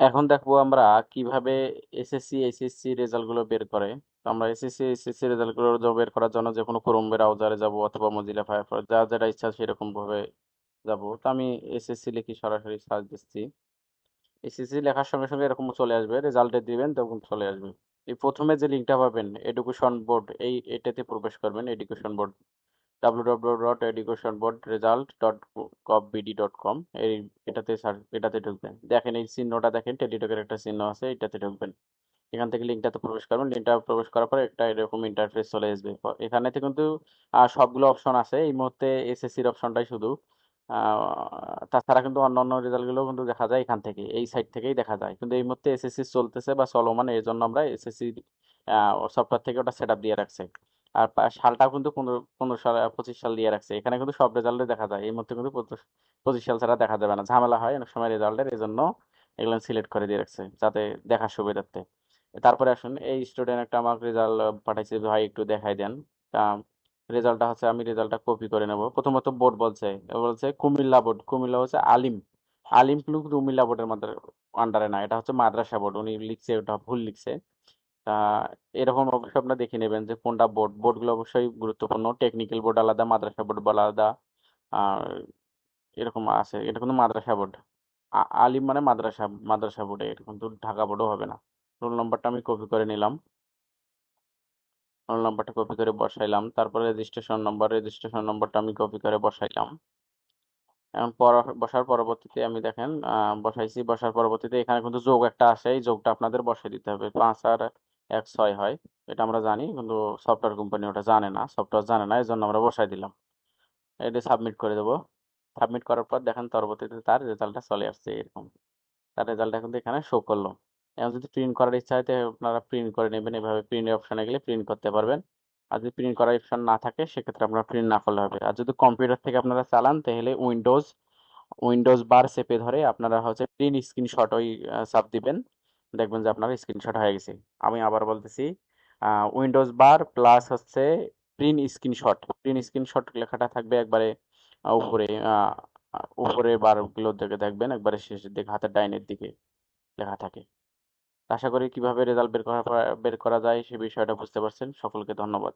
এখন দেখব আমরা কীভাবে এসএসসি এইচএসসি রেজাল্টগুলো বের করে। তো আমরা এসএসসি এসএসসি এইচএসসি রেজাল্টগুলো বের করার জন্য যে কোনো ক্রোম ব্রাউজারে যাব অথবা মজিলা ফায়ারফক্স যা যেটা ইচ্ছা সেরকম ভাবে যাব। তো আমি এসএসসি লিখি, সরাসরি সার্চ দিচ্ছি। এসএসসি লেখার সঙ্গে সঙ্গে এরকম চলে আসবে রেজাল্টে দিবেন, তখন চলে আসবে। এই প্রথমে যে লিঙ্কটা পাবেন এডুকেশন বোর্ড এই এটাতে প্রবেশ করবেন এডুকেশন বোর্ড www.educationboardresult.gov.bd.com এই এটাতে সার্চ এটাতে ঢুকবেন। দেখেন এই চিহ্নটা দেখেন টেলিটকের একটা চিহ্ন আছে, এটাতে ঢুকবেন। এখান থেকে লিঙ্কটাতে প্রবেশ করবেন লিঙ্কটা প্রবেশ করার পর একটা এরকম ইন্টারফেস চলে আসবে। এখানে কিন্তু সবগুলো অপশন আছে, এই মুহূর্তে এসএসসির অপশনটাই শুধু। তাছাড়া কিন্তু অন্যান্য রেজাল্টগুলো কিন্তু দেখা যায় এখান থেকে, এই সাইট থেকেই দেখা যায়। কিন্তু এই মুহূর্তে এসএসসি চলতেছে বা চলমান এই জন্য আমরা এসএসসি সফটওয়্যার থেকে ওটা সেট আপ দিয়ে রাখছে। আর সালটাও কিন্তু পনেরো পনেরো সাল পঁচিশ সাল দিয়ে রাখছে। এখানে কিন্তু সব রেজাল্টে দেখা যায়। এই মুহূর্তে কিন্তু পঁচিশ সাল ছাড়া দেখা যাবে না। ঝামেলা হয় অনেক সময় রেজাল্টের এই জন্য এগুলো সিলেক্ট করে দিয়ে রাখছে, যাতে দেখার সুবিধার্থে। তারপরে আসুন, এই স্টুডেন্ট একটা আমাকে রেজাল্ট পাঠাইছে। ভাই, একটু দেখাই দেন। রেজাল্টটা হচ্ছে, আমি রেজাল্টটা কপি করে নেব। প্রথমত বোর্ড বলছে বলছে কুমিল্লা বোর্ড কুমিল্লা হচ্ছে আলিম। আলিম কিন্তু কুমিল্লা বোর্ডের মধ্যে আন্ডারে না, এটা হচ্ছে মাদ্রাসা বোর্ড উনি লিখছে, ওটা ভুল লিখছে। এরকম অবশ্যই আপনারা দেখে নেবেন যে কোনটা বোর্ড, বোর্ডগুলো অবশ্যই গুরুত্বপূর্ণ। টেকনিক্যাল বোর্ড আলাদা, মাদ্রাসা বোর্ড আলাদা। আর এরকম আছে, এটা কিন্তু মাদ্রাসা বোর্ড। আলিম মানে মাদ্রাসা মাদ্রাসা বোর্ডে এটা কিন্তু ঢাকা বোর্ডও হবে না। রোল নাম্বারটা আমি কপি করে নিলাম। রোল নাম্বারটা কপি করে বসাইলাম। তারপরে রেজিস্ট্রেশন নাম্বার, রেজিস্ট্রেশন নাম্বারটা আমি কপি করে বসাইলাম। এখন বসার পরবর্তীতে আমি দেখেন বসাইছি। বসার পরবর্তীতে এখানে কিন্তু যোগ একটা আসে এই যোগটা আপনাদের বসাই দিতে হবে। পাঁচ আর এক ছয় হয়, এটা আমরা জানি কিন্তু সফটওয়্যার কোম্পানি ওটা জানে না সফটওয়্যার জানে না এই জন্য আমরা বসাই দিলাম। এটা সাবমিট করে দেবো। সাবমিট করার পর দেখেন পরবর্তীতে তার রেজাল্টটা চলে আসছে এরকম। তার রেজাল্টটা কিন্তু এখানে শো করল। এখন যদি প্রিন্ট করার ইচ্ছা হয় আপনারা প্রিন্ট করে নেবেন, এভাবে প্রিন্ট অপশানে গেলে প্রিন্ট করতে পারবেন। আর যদি প্রিন্ট করার অপশন না থাকে, সেক্ষেত্রে আপনারা প্রিন্ট না করলে হবে। আর যদি কম্পিউটার থেকে আপনারা চালান, তাহলে উইন্ডোজ উইন্ডোজ বার চেপে ধরে আপনারা হচ্ছে প্রিন্ট স্ক্রিনশট ওই চাপ দিবেন। দেখবেন যে আপনার স্ক্রিনশট হয়ে গেছে। আমি আবার বলতেছি উইন্ডোজ বার প্লাস হচ্ছে প্রিন্ট স্ক্রিনশট প্রিন্ট স্ক্রিনশট লেখাটা থাকবে একবারে উপরে উপরে বারগুলো দেখে, দেখবেন একবারে শেষের দিকে, হাতের ডাইনের দিকে লেখা থাকে। আশা করি কীভাবে রেজাল্ট বের করা বের করা যায় সে বিষয়টা বুঝতে পারছেন। সকলকে ধন্যবাদ।